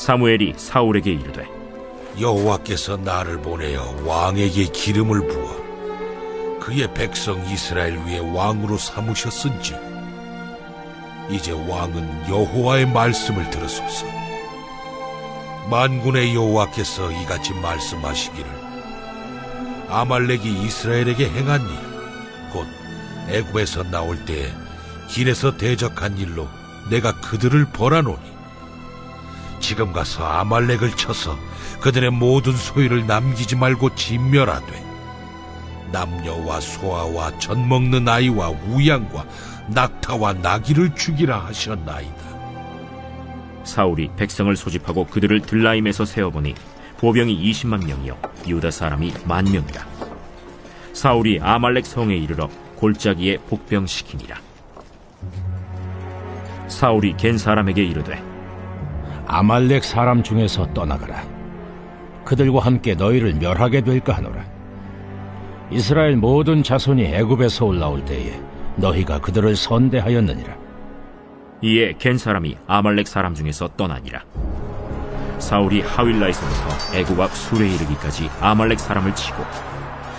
사무엘이 사울에게 이르되 여호와께서 나를 보내어 왕에게 기름을 부어 그의 백성 이스라엘 위에 왕으로 삼으셨은지. 이제 왕은 여호와의 말씀을 들으소서. 만군의 여호와께서 이같이 말씀하시기를 아말렉이 이스라엘에게 행한 일 곧 애굽에서 나올 때에 길에서 대적한 일로 내가 그들을 벌하노니 지금 가서 아말렉을 쳐서 그들의 모든 소유를 남기지 말고 진멸하되 남녀와 소아와 젖 먹는 아이와 우양과 낙타와 나귀를 죽이라 하셨나이다. 사울이 백성을 소집하고 그들을 들라임에서 세어보니 보병이 20만 명이요 유다 사람이 만 명이라 사울이 아말렉 성에 이르러 골짜기에 복병시키니라 사울이 겐 사람에게 이르되 아말렉 사람 중에서 떠나가라. 그들과 함께 너희를 멸하게 될까 하노라. 이스라엘 모든 자손이 애굽에서 올라올 때에 너희가 그들을 선대하였느니라. 이에 겐 사람이 아말렉 사람 중에서 떠나니라 사울이 하윌라에서부터 애굽 앞 술에 이르기까지 아말렉 사람을 치고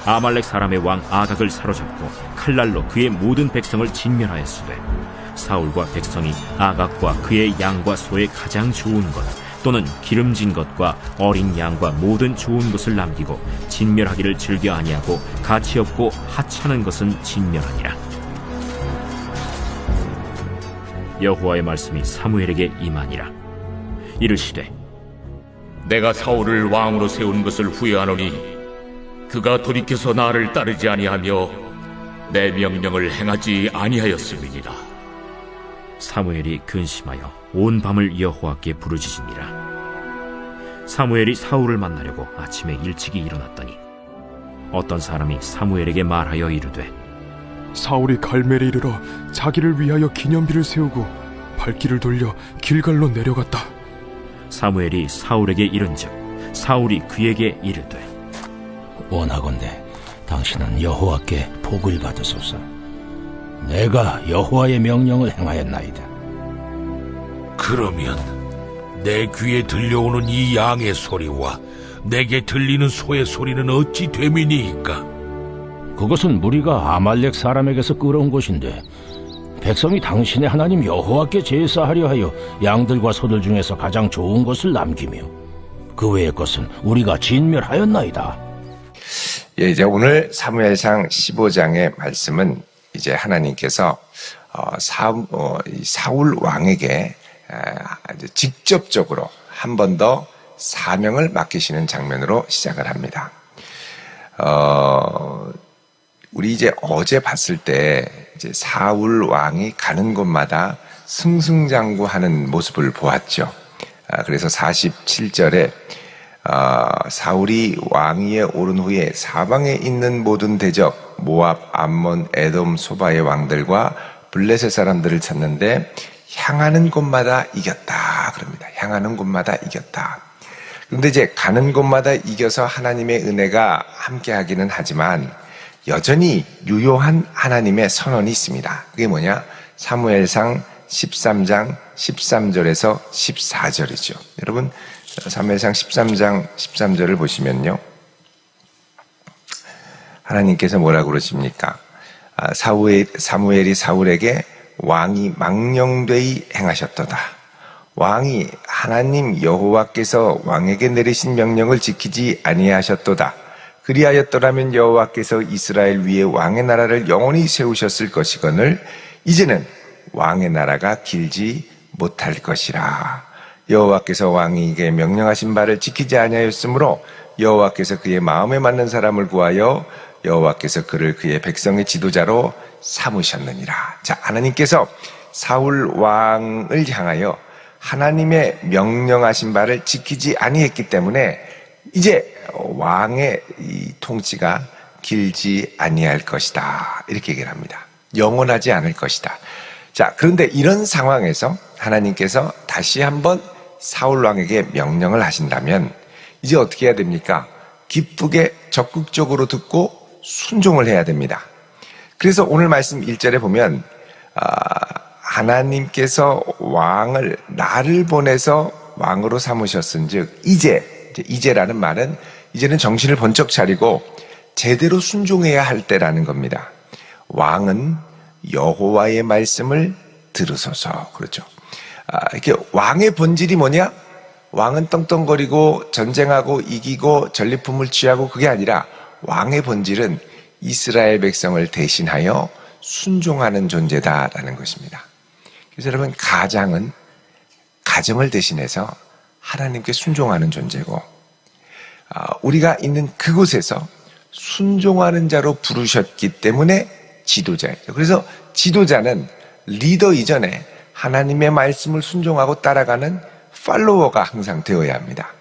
아말렉 사람의 왕 아각을 사로잡고 칼날로 그의 모든 백성을 진멸하였으되 사울과 백성이 아각과 그의 양과 소의 가장 좋은 것 또는 기름진 것과 어린 양과 모든 좋은 것을 남기고 진멸하기를 즐겨 아니하고 가치 없고 하찮은 것은 진멸하니라 여호와의 말씀이 사무엘에게 임하니라 이르시되 내가 사울을 왕으로 세운 것을 후회하노니 그가 돌이켜서 나를 따르지 아니하며 내 명령을 행하지 아니하였음이니라. 사무엘이 근심하여 온 밤을 여호와께 부르짖으니라 사무엘이 사울을 만나려고 아침에 일찍이 일어났더니 어떤 사람이 사무엘에게 말하여 이르되 사울이 갈멜에 이르러 자기를 위하여 기념비를 세우고 발길을 돌려 길갈로 내려갔다. 사무엘이 사울에게 이른즉 사울이 그에게 이르되 원하건대 당신은 여호와께 복을 받으소서. 내가 여호와의 명령을 행하였나이다. 그러면 내 귀에 들려오는 이 양의 소리와 내게 들리는 소의 소리는 어찌 됨이니이까? 그것은 무리가 아말렉 사람에게서 끌어온 것인데 백성이 당신의 하나님 여호와께 제사하려 하여 양들과 소들 중에서 가장 좋은 것을 남기며 그 외의 것은 우리가 진멸하였나이다. 예, 이제 오늘 사무엘상 15장의 말씀은 이제 하나님께서 어, 사, 어, 이 사울 왕에게 직접적으로 한 번 더 사명을 맡기시는 장면으로 시작을 합니다. 어, 우리 이제 어제 봤을 때 이제 사울 왕이 가는 곳마다 승승장구하는 모습을 보았죠. 아, 그래서 47절에 아, 사울이 왕위에 오른 후에 사방에 있는 모든 대적 모압, 암몬, 에돔, 소바의 왕들과 블레셋 사람들을 찾는데 향하는 곳마다 이겼다 그럽니다. 향하는 곳마다 이겼다. 그런데 이제 가는 곳마다 이겨서 하나님의 은혜가 함께하기는 하지만 여전히 유효한 하나님의 선언이 있습니다. 그게 뭐냐? 사무엘상 13장 13절에서 14절이죠. 여러분 사무엘상 13장 13절을 보시면요. 하나님께서 뭐라고 그러십니까? 아, 사무엘, 사무엘이 사울에게 왕이 망령되이 행하셨도다. 왕이 하나님 여호와께서 왕에게 내리신 명령을 지키지 아니하셨도다. 그리하였더라면 여호와께서 이스라엘 위에 왕의 나라를 영원히 세우셨을 것이거늘 이제는 왕의 나라가 길지 못할 것이라. 여호와께서 왕에게 명령하신 바를 지키지 아니하였으므로 여호와께서 그의 마음에 맞는 사람을 구하여 여호와께서 그를 그의 백성의 지도자로 삼으셨느니라. 자, 하나님께서 사울 왕을 향하여 하나님의 명령하신 바를 지키지 아니했기 때문에 이제 왕의 이 통치가 길지 아니할 것이다. 이렇게 얘기를 합니다. 영원하지 않을 것이다. 자, 그런데 이런 상황에서 하나님께서 다시 한번 사울 왕에게 명령을 하신다면 이제 어떻게 해야 됩니까? 기쁘게 적극적으로 듣고 순종을 해야 됩니다. 그래서 오늘 말씀 1절에 보면 아, 하나님께서 왕을 나를 보내서 왕으로 삼으셨은즉 이제 이제 이제라는 말은 이제는 정신을 번쩍 차리고 제대로 순종해야 할 때라는 겁니다. 왕은 여호와의 말씀을 들으소서 그렇죠. 아, 이렇게 왕의 본질이 뭐냐? 왕은 떵떵거리고 전쟁하고 이기고 전리품을 취하고 그게 아니라 왕의 본질은 이스라엘 백성을 대신하여 순종하는 존재다라는 것입니다. 그래서 여러분 가장은 가정을 대신해서 하나님께 순종하는 존재고 아, 우리가 있는 그곳에서 순종하는 자로 부르셨기 때문에 지도자예요. 그래서 지도자는 리더 이전에 하나님의 말씀을 순종하고 따라가는 팔로워가 항상 되어야 합니다.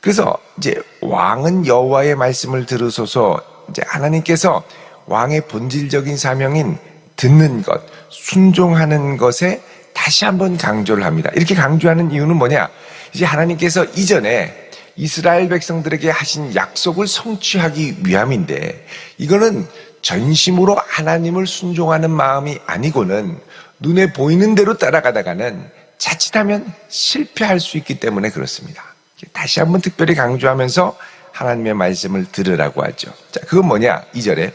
그래서 이제 왕은 여호와의 말씀을 들으소서 이제 하나님께서 왕의 본질적인 사명인 듣는 것, 순종하는 것에 다시 한번 강조를 합니다. 이렇게 강조하는 이유는 뭐냐? 이제 하나님께서 이전에 이스라엘 백성들에게 하신 약속을 성취하기 위함인데 이거는 전심으로 하나님을 순종하는 마음이 아니고는 눈에 보이는 대로 따라가다가는 자칫하면 실패할 수 있기 때문에 그렇습니다. 다시 한번 특별히 강조하면서 하나님의 말씀을 들으라고 하죠. 자, 그건 뭐냐? 2절에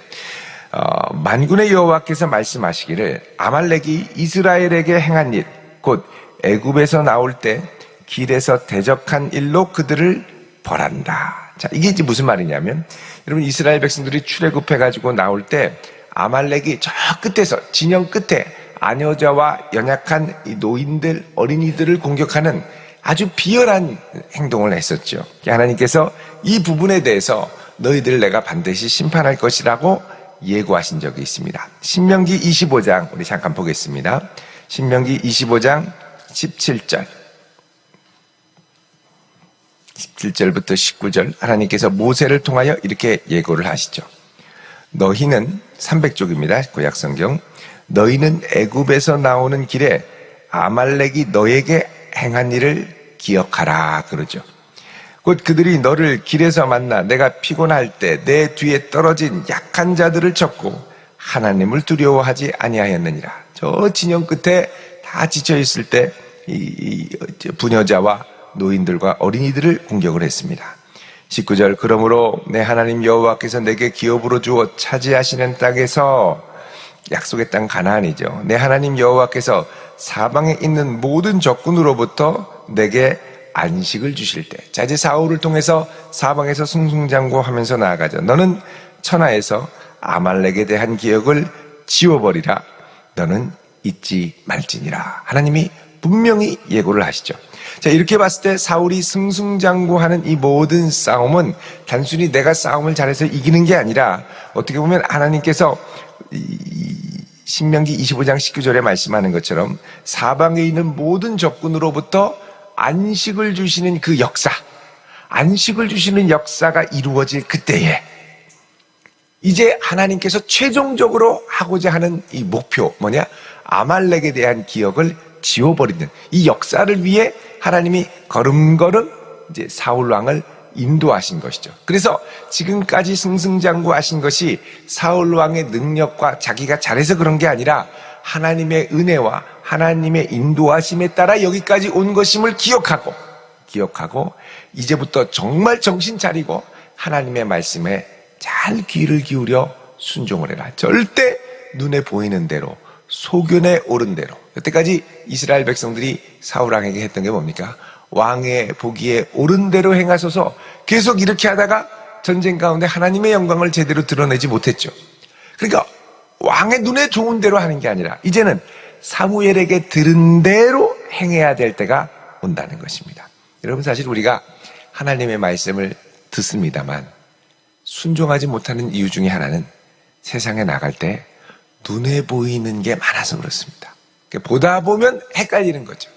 어, 만군의 여호와께서 말씀하시기를 아말렉이 이스라엘에게 행한 일, 곧 애굽에서 나올 때 길에서 대적한 일로 그들을 벌한다. 자, 이게 이제 무슨 말이냐면 여러분 이스라엘 백성들이 출애굽해 가지고 나올 때 아말렉이 저 끝에서 진영 끝에 아녀자와 연약한 노인들, 어린이들을 공격하는 아주 비열한 행동을 했었죠. 하나님께서 이 부분에 대해서 너희들 내가 반드시 심판할 것이라고 예고하신 적이 있습니다. 신명기 25장 우리 잠깐 보겠습니다. 신명기 25장 17절 17절부터 19절 하나님께서 모세를 통하여 이렇게 예고를 하시죠. 너희는 300쪽입니다. 구약 성경. 너희는 애굽에서 나오는 길에 아말렉이 너에게 행한 일을 기억하라 그러죠. 곧 그들이 너를 길에서 만나 내가 피곤할 때 내 뒤에 떨어진 약한 자들을 쳤고 하나님을 두려워하지 아니하였느니라. 저 진영 끝에 다 지쳐 있을 때 이 부녀자와 노인들과 어린이들을 공격을 했습니다. 19절 그러므로 내 하나님 여호와께서 내게 기업으로 주어 차지하시는 땅에서 약속의 땅 가나안이죠. 내 하나님 여호와께서 사방에 있는 모든 적군으로부터 내게 안식을 주실 때. 자, 이제 사울을 통해서 사방에서 승승장구하면서 나아가죠. 너는 천하에서 아말렉에 대한 기억을 지워버리라. 너는 잊지 말지니라. 하나님이 분명히 예고를 하시죠. 자, 이렇게 봤을 때 사울이 승승장구하는 이 모든 싸움은 단순히 내가 싸움을 잘해서 이기는 게 아니라 어떻게 보면 하나님께서 신명기 25장 19절에 말씀하는 것처럼 사방에 있는 모든 적군으로부터 안식을 주시는 그 역사, 안식을 주시는 역사가 이루어질 그때에 이제 하나님께서 최종적으로 하고자 하는 이 목표 뭐냐? 아말렉에 대한 기억을 지워버리는 이 역사를 위해 하나님이 걸음걸음 이제 사울 왕을 인도하신 것이죠. 그래서 지금까지 승승장구하신 것이 사울 왕의 능력과 자기가 잘해서 그런 게 아니라 하나님의 은혜와 하나님의 인도하심에 따라 여기까지 온 것임을 기억하고 기억하고 이제부터 정말 정신 차리고 하나님의 말씀에 잘 귀를 기울여 순종을 해라. 절대 눈에 보이는 대로 소견에 오른 대로 여태까지 이스라엘 백성들이 사울 왕에게 했던 게 뭡니까? 왕의 보기에 옳은 대로 행하소서 계속 이렇게 하다가 전쟁 가운데 하나님의 영광을 제대로 드러내지 못했죠. 그러니까 왕의 눈에 좋은 대로 하는 게 아니라 이제는 사무엘에게 들은 대로 행해야 될 때가 온다는 것입니다. 여러분 사실 우리가 하나님의 말씀을 듣습니다만 순종하지 못하는 이유 중에 하나는 세상에 나갈 때 눈에 보이는 게 많아서 그렇습니다. 보다 보면 헷갈리는 거죠.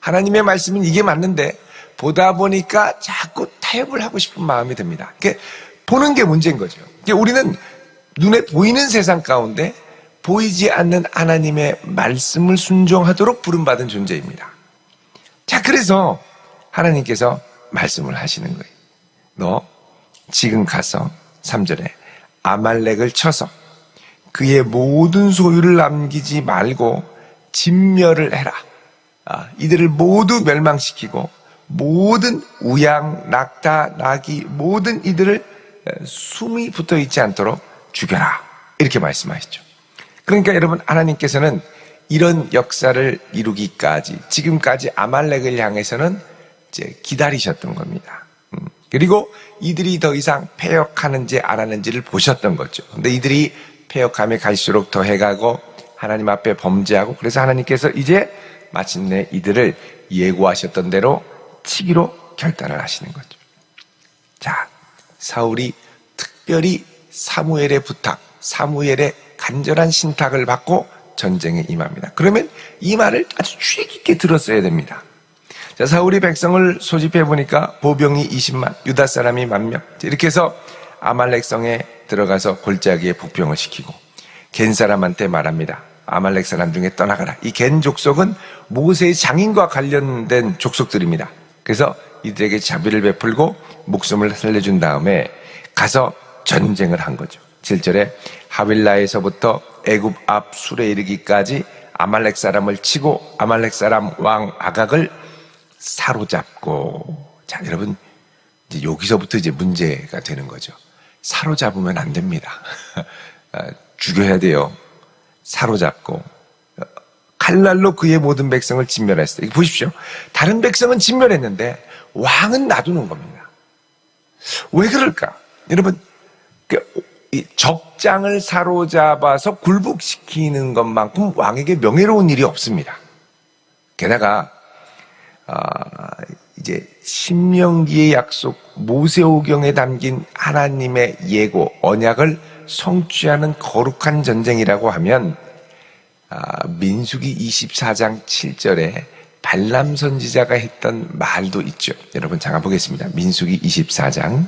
하나님의 말씀은 이게 맞는데 보다 보니까 자꾸 타협을 하고 싶은 마음이 듭니다. 보는 게 문제인 거죠. 우리는 눈에 보이는 세상 가운데 보이지 않는 하나님의 말씀을 순종하도록 부름받은 존재입니다. 자, 그래서 하나님께서 말씀을 하시는 거예요. 너 지금 가서 3절에 아말렉을 쳐서 그의 모든 소유를 남기지 말고 진멸을 해라. 아, 이들을 모두 멸망시키고 모든 우양, 낙타, 나귀 모든 이들을 숨이 붙어 있지 않도록 죽여라. 이렇게 말씀하시죠. 그러니까 여러분 하나님께서는 이런 역사를 이루기까지 지금까지 아말렉을 향해서는 이제 기다리셨던 겁니다. 음. 그리고 이들이 더 이상 폐역하는지 안 하는지를 보셨던 거죠. 근데 이들이 폐역함에 갈수록 더 해가고 하나님 앞에 범죄하고 그래서 하나님께서 이제 마침내 이들을 예고하셨던 대로 치기로 결단을 하시는 거죠. 자, 사울이 특별히 사무엘의 부탁, 사무엘의 간절한 신탁을 받고 전쟁에 임합니다. 그러면 이 말을 아주 주의 깊게 들었어야 됩니다. 자, 사울이 백성을 소집해 보니까 보병이 20만, 유다 사람이 만 명. 이렇게 해서 아말렉 성에 들어가서 골짜기에 복병을 시키고 겐 사람한테 말합니다. 아말렉 사람 중에 떠나가라. 이 겐 족속은 모세의 장인과 관련된 족속들입니다. 그래서 이들에게 자비를 베풀고 목숨을 살려준 다음에 가서 전쟁을 한 거죠. 7절에 하윌라에서부터 애굽 앞 술에 이르기까지 아말렉 사람을 치고 아말렉 사람 왕 아각을 사로잡고 자 여러분 이제 여기서부터 이제 문제가 되는 거죠. 사로잡으면 안 됩니다. 아, 죽여야 돼요. 사로잡고 칼날로 그의 모든 백성을 진멸했어요. 보십시오. 다른 백성은 진멸했는데 왕은 놔두는 겁니다. 왜 그럴까? 여러분 그 적장을 사로잡아서 굴복시키는 것만큼 왕에게 명예로운 일이 없습니다. 게다가 아, 이제 신명기의 약속 모세오경에 담긴 하나님의 예고 언약을 성취하는 거룩한 전쟁이라고 하면 아, 민수기 24장 7절에 발람 선지자가 했던 말도 있죠. 여러분 잠깐 보겠습니다. 민수기 24장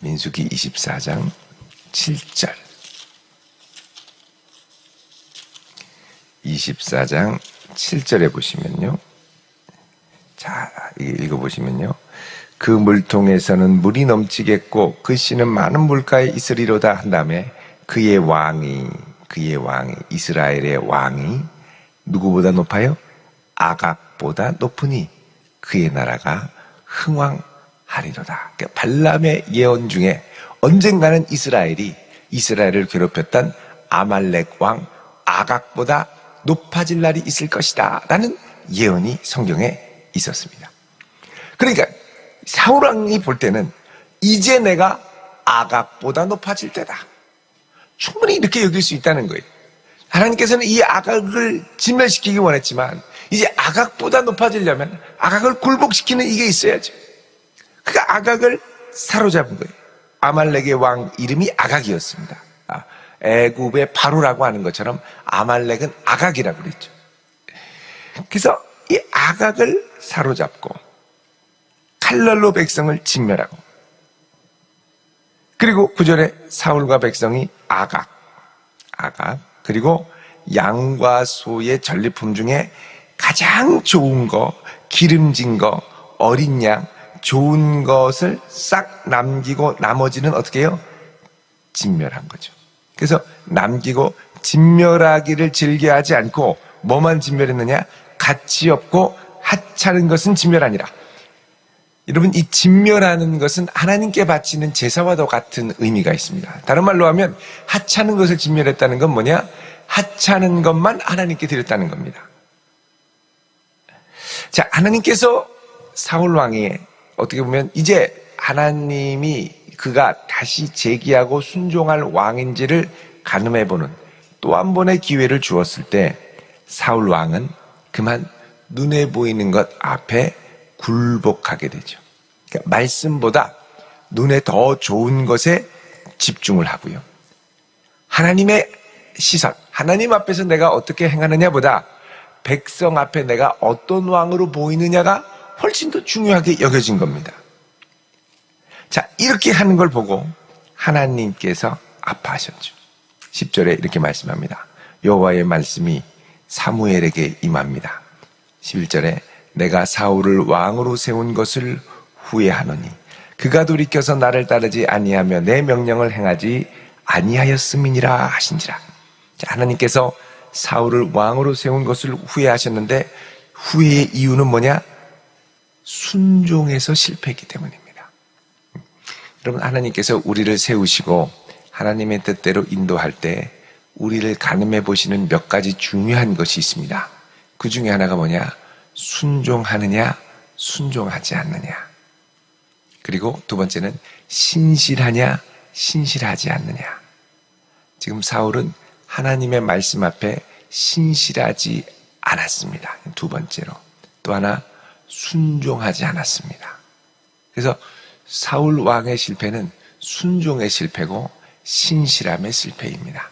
민수기 24장 7절 24장 7절에 보시면요. 자, 읽어보시면요. 그 물통에서는 물이 넘치겠고 그 씨는 많은 물가에 있으리로다 한 다음에 그의 왕이 그의 왕이 이스라엘의 왕이 누구보다 높아요? 아각보다 높으니 그의 나라가 흥왕하리로다. 그러니까 발람의 예언 중에 언젠가는 이스라엘이 이스라엘을 괴롭혔던 아말렉 왕 아각보다 높아질 날이 있을 것이다. 라는 예언이 성경에 있었습니다. 그러니까 사울 왕이 볼 때는 이제 내가 아각보다 높아질 때다. 충분히 이렇게 여길 수 있다는 거예요. 하나님께서는 이 아각을 진멸시키기 원했지만 이제 아각보다 높아지려면 아각을 굴복시키는 이게 있어야죠. 그러니까 아각을 사로잡은 거예요. 아말렉의 왕 이름이 아각이었습니다. 아, 애굽의 바로라고 하는 것처럼 아말렉은 아각이라고 그랬죠. 그래서 이 아각을 사로잡고 칼날로 백성을 진멸하고 그리고 구절에 사울과 백성이 아각, 아각 그리고 양과 소의 전리품 중에 가장 좋은 거, 기름진 거, 어린 양, 좋은 것을 싹 남기고 나머지는 어떻게 해요? 진멸한 거죠. 그래서 남기고 진멸하기를 즐겨하지 않고 뭐만 진멸했느냐? 가치 없고 하찮은 것은 진멸 아니라. 여러분 이 진멸하는 것은 하나님께 바치는 제사와도 같은 의미가 있습니다. 다른 말로 하면 하찮은 것을 진멸했다는 건 뭐냐? 하찮은 것만 하나님께 드렸다는 겁니다. 자, 하나님께서 사울 왕이 어떻게 보면 이제 하나님이 그가 다시 제기하고 순종할 왕인지를 가늠해 보는 또 한 번의 기회를 주었을 때 사울 왕은 그만 눈에 보이는 것 앞에 굴복하게 되죠. 그러니까 말씀보다 눈에 더 좋은 것에 집중을 하고요. 하나님의 시선, 하나님 앞에서 내가 어떻게 행하느냐보다 백성 앞에 내가 어떤 왕으로 보이느냐가 훨씬 더 중요하게 여겨진 겁니다. 자, 이렇게 하는 걸 보고 하나님께서 아파하셨죠. 10절에 이렇게 말씀합니다. 여호와의 말씀이 사무엘에게 임합니다. 11절에 내가 사울을 왕으로 세운 것을 후회하노니 그가 돌이켜서 나를 따르지 아니하며 내 명령을 행하지 아니하였음이니라 하신지라. 자, 하나님께서 사울을 왕으로 세운 것을 후회하셨는데 후회의 이유는 뭐냐? 순종에서 실패했기 때문입니다. 여러분 하나님께서 우리를 세우시고 하나님의 뜻대로 인도할 때 우리를 가늠해 보시는 몇 가지 중요한 것이 있습니다. 그 중에 하나가 뭐냐? 순종하느냐, 순종하지 않느냐. 그리고 두 번째는 신실하냐, 신실하지 않느냐. 지금 사울은 하나님의 말씀 앞에 신실하지 않았습니다. 두 번째로. 또 하나, 순종하지 않았습니다. 그래서 사울 왕의 실패는 순종의 실패고 신실함의 실패입니다.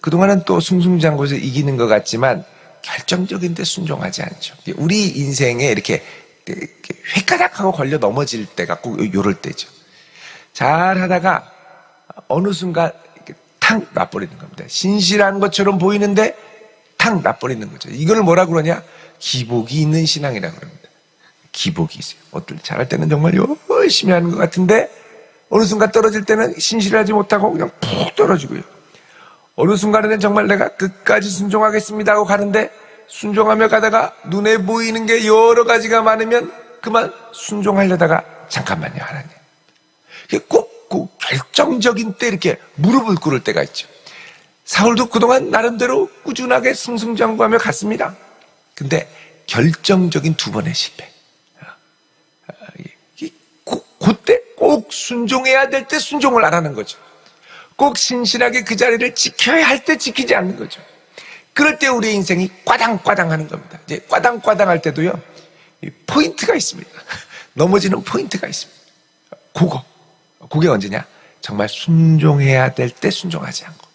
그동안은 또 승승장구에서 이기는 것 같지만 결정적인 데 순종하지 않죠. 우리 인생에 이렇게 획가닥하고 걸려 넘어질 때가 꼭 요럴 때죠. 잘 하다가 어느 순간 탕 놔버리는 겁니다. 신실한 것처럼 보이는데 탕 놔버리는 거죠. 이걸 뭐라 그러냐? 기복이 있는 신앙이라고 그럽니다. 기복이 있어요. 어떨 잘할 때는 정말 열심히 하는 것 같은데 어느 순간 떨어질 때는 신실하지 못하고 그냥 푹 떨어지고요. 어느 순간에는 정말 내가 끝까지 순종하겠습니다 하고 가는데 순종하며 가다가 눈에 보이는 게 여러 가지가 많으면 그만 순종하려다가 잠깐만요 하나님. 꼭, 꼭 결정적인 때 이렇게 무릎을 꿇을 때가 있죠. 사울도 그동안 나름대로 꾸준하게 승승장구하며 갔습니다. 근데 결정적인 두 번의 실패. 그때 꼭 순종해야 될 때 순종을 안 하는 거죠. 꼭 신실하게 그 자리를 지켜야 할 때 지키지 않는 거죠. 그럴 때 우리 인생이 꽈당꽈당 하는 겁니다. 이제 꽈당꽈당 할 때도요, 포인트가 있습니다. 넘어지는 포인트가 있습니다. 그거. 그게 언제냐? 정말 순종해야 될 때 순종하지 않고,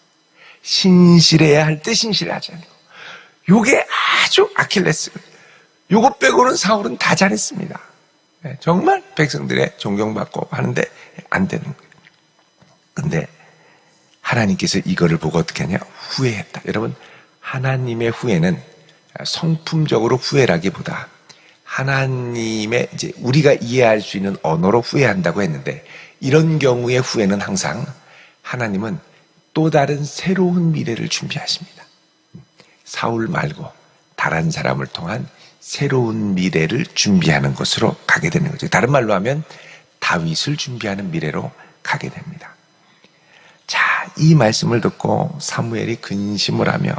신실해야 할 때 신실하지 않고, 요게 아주 아킬레스. 요거 빼고는 사울은 다 잘했습니다. 네, 정말 백성들의 존경받고 하는데 안 되는 거예요. 근데 하나님께서 이거를 보고 어떻게 하냐? 후회했다. 여러분, 하나님의 후회는 성품적으로 후회라기보다 하나님의 이제 우리가 이해할 수 있는 언어로 후회한다고 했는데 이런 경우의 후회는 항상 하나님은 또 다른 새로운 미래를 준비하십니다. 사울 말고 다른 사람을 통한 새로운 미래를 준비하는 것으로 가게 되는 거죠. 다른 말로 하면 다윗을 준비하는 미래로 가게 됩니다. 자, 이 말씀을 듣고 사무엘이 근심을 하며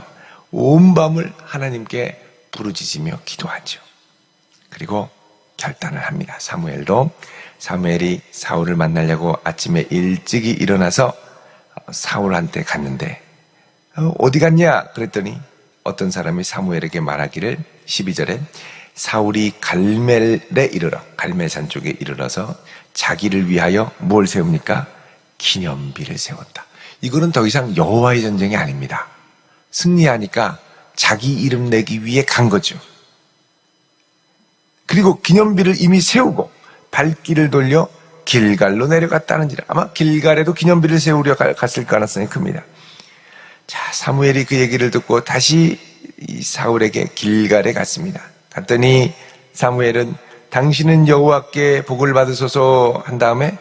온 밤을 하나님께 부르짖으며 기도하죠. 그리고 결단을 합니다. 사무엘도 사무엘이 사울을 만나려고 아침에 일찍이 일어나서 사울한테 갔는데 어, 어디 갔냐? 그랬더니 어떤 사람이 사무엘에게 말하기를 12절에 사울이 갈멜에 이르러 갈멜산 쪽에 이르러서 자기를 위하여 뭘 세웁니까? 기념비를 세웠다. 이거는 더 이상 여호와의 전쟁이 아닙니다. 승리하니까 자기 이름 내기 위해 간 거죠. 그리고 기념비를 이미 세우고 발길을 돌려 길갈로 내려갔다는지라 아마 길갈에도 기념비를 세우려 갔을 가능성이 큽니다. 자 사무엘이 그 얘기를 듣고 다시 사울에게 길갈에 갔습니다. 갔더니 사무엘은 당신은 여호와께 복을 받으소서 한 다음에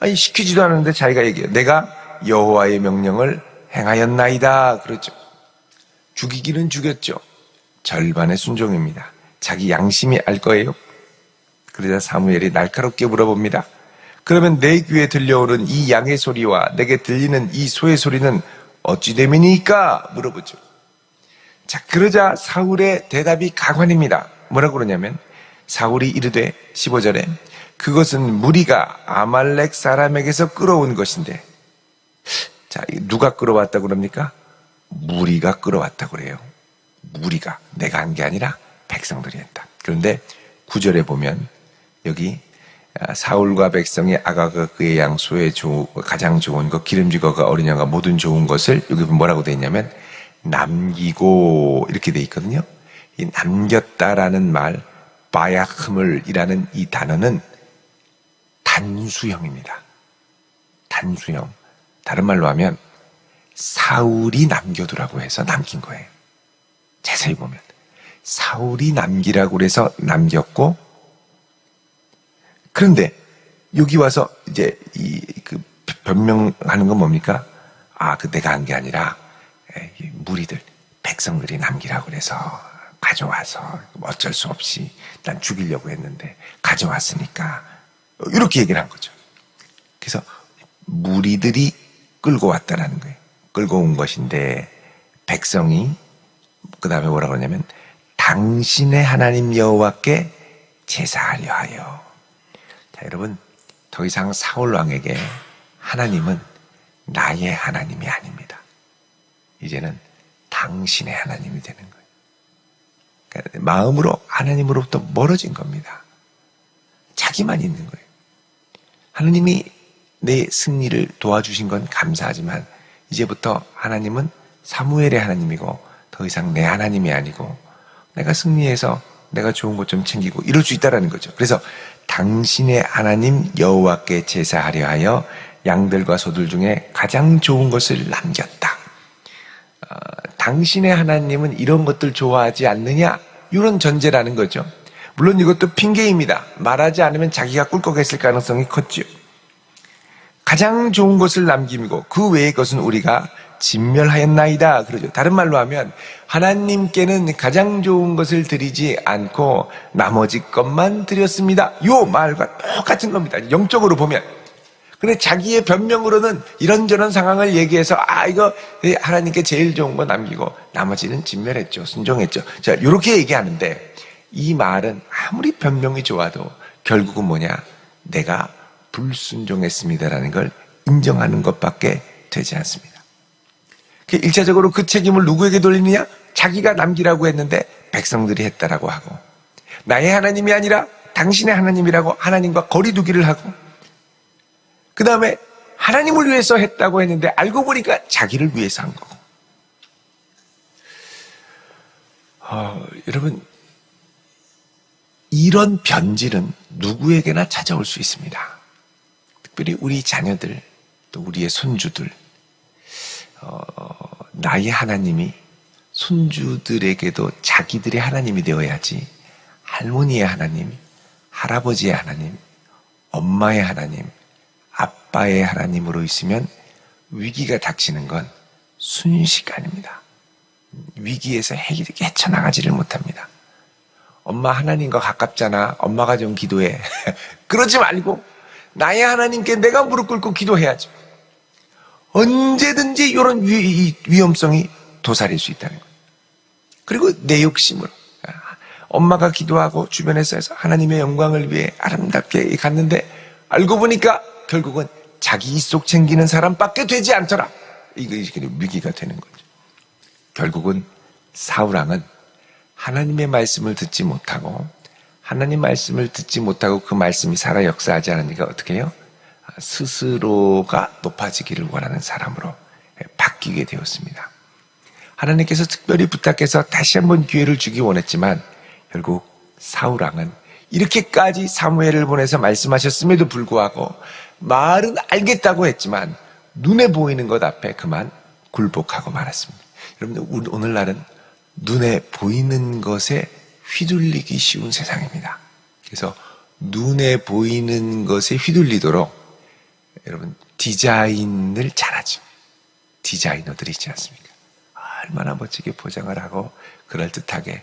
아니 시키지도 않았는데 자기가 얘기해요. 내가 여호와의 명령을 행하였나이다 그렇죠. 죽이기는 죽였죠. 절반의 순종입니다. 자기 양심이 알 거예요. 그러자 사무엘이 날카롭게 물어봅니다. 그러면 내 귀에 들려오는 이 양의 소리와 내게 들리는 이 소의 소리는 어찌 됨이니까 물어보죠. 자, 그러자 사울의 대답이 가관입니다. 뭐라고 그러냐면 사울이 이르되 15절에 그것은 무리가 아말렉 사람에게서 끌어온 것인데 자, 누가 끌어왔다고 그럽니까? 무리가 끌어왔다고 그래요. 무리가 내가 한 게 아니라 백성들이 했다. 그런데 구절에 보면 여기 아, 사울과 백성이 아가가 그의 양소에 가장 좋은 것 기름지거가 어린 양과 모든 좋은 것을 여기 뭐라고 되어 있냐면 남기고 이렇게 되어 있거든요. 이 남겼다라는 말 바야흐물이라는 이 단어는 단수형입니다. 단수형. 다른 말로 하면 사울이 남겨두라고 해서 남긴 거예요. 자세히 보면 사울이 남기라고 그래서 남겼고 그런데 여기 와서 이제 이 그 변명하는 건 뭡니까? 아, 그 내가 한 게 아니라 무리들 백성들이 남기라고 그래서 가져와서 어쩔 수 없이 난 죽이려고 했는데 가져왔으니까 이렇게 얘기를 한 거죠. 그래서 무리들이 끌고 왔다라는 거예요. 끌고 온 것인데 백성이 그 다음에 뭐라 그러냐면 당신의 하나님 여호와께 제사하려 하여. 자 여러분 더 이상 사울 왕에게 하나님은 나의 하나님이 아닙니다. 이제는 당신의 하나님이 되는 거예요. 그러니까 마음으로 하나님으로부터 멀어진 겁니다. 자기만 있는 거예요. 하나님이 내 승리를 도와주신 건 감사하지만 이제부터 하나님은 사무엘의 하나님이고 더 이상 내 하나님이 아니고 내가 승리해서 내가 좋은 것 좀 챙기고 이럴 수 있다라는 거죠. 그래서 당신의 하나님 여호와께 제사하려 하여 양들과 소들 중에 가장 좋은 것을 남겼다. 어, 당신의 하나님은 이런 것들 좋아하지 않느냐? 이런 전제라는 거죠. 물론 이것도 핑계입니다. 말하지 않으면 자기가 꿀꺽했을 가능성이 컸죠. 가장 좋은 것을 남김이고 그 외의 것은 우리가 진멸하였나이다. 그러죠. 다른 말로 하면 하나님께는 가장 좋은 것을 드리지 않고 나머지 것만 드렸습니다. 요 말과 똑같은 겁니다. 영적으로 보면. 근데 자기의 변명으로는 이런저런 상황을 얘기해서 아 이거 하나님께 제일 좋은 거 남기고 나머지는 진멸했죠. 순종했죠. 자, 이렇게 얘기하는데 이 말은 아무리 변명이 좋아도 결국은 뭐냐? 내가 불순종했습니다라는 걸 인정하는 것밖에 되지 않습니다. 그 일차적으로 그 책임을 누구에게 돌리느냐? 자기가 남기라고 했는데 백성들이 했다라고 하고 나의 하나님이 아니라 당신의 하나님이라고 하나님과 거리두기를 하고 그 다음에 하나님을 위해서 했다고 했는데 알고 보니까 자기를 위해서 한 거고. 어, 여러분 이런 변질은 누구에게나 찾아올 수 있습니다. 특별히 우리 자녀들 또 우리의 손주들 어, 나의 하나님이 손주들에게도 자기들의 하나님이 되어야지 할머니의 하나님, 할아버지의 하나님, 엄마의 하나님, 아빠의 하나님으로 있으면 위기가 닥치는 건 순식간입니다. 위기에서 헤쳐나가지를 못합니다. 엄마 하나님과 가깝잖아. 엄마가 좀 기도해. 그러지 말고 나의 하나님께 내가 무릎 꿇고 기도해야죠. 언제든지 이런 위, 위험성이 도사릴 수 있다는 거예요. 그리고 내 욕심으로 엄마가 기도하고 주변에서 해서 하나님의 영광을 위해 아름답게 갔는데 알고 보니까 결국은 자기 이속 챙기는 사람밖에 되지 않더라. 이거 위기가 되는 거죠. 결국은 사우랑은 하나님의 말씀을 듣지 못하고 하나님 말씀을 듣지 못하고 그 말씀이 살아 역사하지 않으니까 어떻게 해요? 스스로가 높아지기를 원하는 사람으로 바뀌게 되었습니다. 하나님께서 특별히 부탁해서 다시 한번 기회를 주기 원했지만 결국 사우랑은 이렇게까지 사무엘을 보내서 말씀하셨음에도 불구하고 말은 알겠다고 했지만 눈에 보이는 것 앞에 그만 굴복하고 말았습니다. 여러분들 오늘날은 눈에 보이는 것에 휘둘리기 쉬운 세상입니다. 그래서 눈에 보이는 것에 휘둘리도록 여러분 디자인을 잘하죠. 디자이너들이 있지 않습니까? 얼마나 멋지게 포장을 하고 그럴듯하게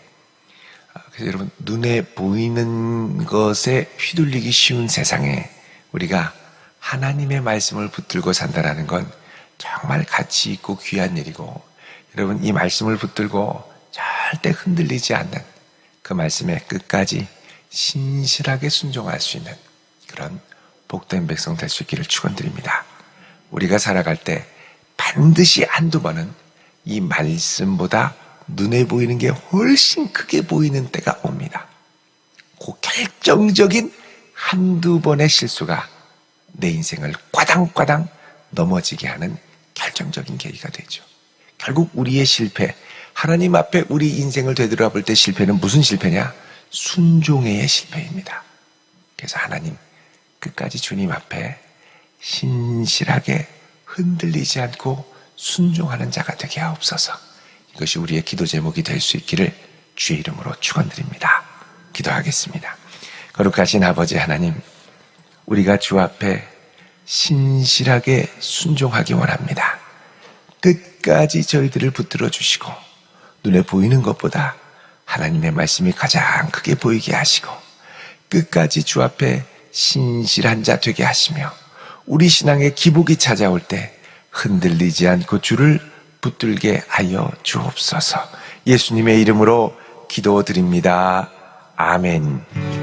아, 그래서 여러분 눈에 보이는 것에 휘둘리기 쉬운 세상에 우리가 하나님의 말씀을 붙들고 산다라는 건 정말 가치 있고 귀한 일이고 여러분 이 말씀을 붙들고 절대 흔들리지 않는 그 말씀에 끝까지 신실하게 순종할 수 있는 그런 복된 백성 될 수 있기를 축원드립니다. 우리가 살아갈 때 반드시 한두 번은 이 말씀보다 눈에 보이는 게 훨씬 크게 보이는 때가 옵니다. 그 결정적인 한두 번의 실수가 내 인생을 꽈당꽈당 넘어지게 하는 결정적인 계기가 되죠. 결국 우리의 실패, 하나님 앞에 우리 인생을 되돌아볼 때 실패는 무슨 실패냐? 순종의 실패입니다. 그래서 하나님, 끝까지 주님 앞에 신실하게 흔들리지 않고 순종하는 자가 되게 하옵소서. 이것이 우리의 기도 제목이 될 수 있기를 주의 이름으로 축원드립니다. 기도하겠습니다. 거룩하신 아버지 하나님, 우리가 주 앞에 신실하게 순종하기 원합니다. 끝까지 저희들을 붙들어 주시고 눈에 보이는 것보다 하나님의 말씀이 가장 크게 보이게 하시고 끝까지 주 앞에 신실한 자 되게 하시며 우리 신앙의 기복이 찾아올 때 흔들리지 않고 주를 붙들게 하여 주옵소서. 예수님의 이름으로 기도드립니다. 아멘.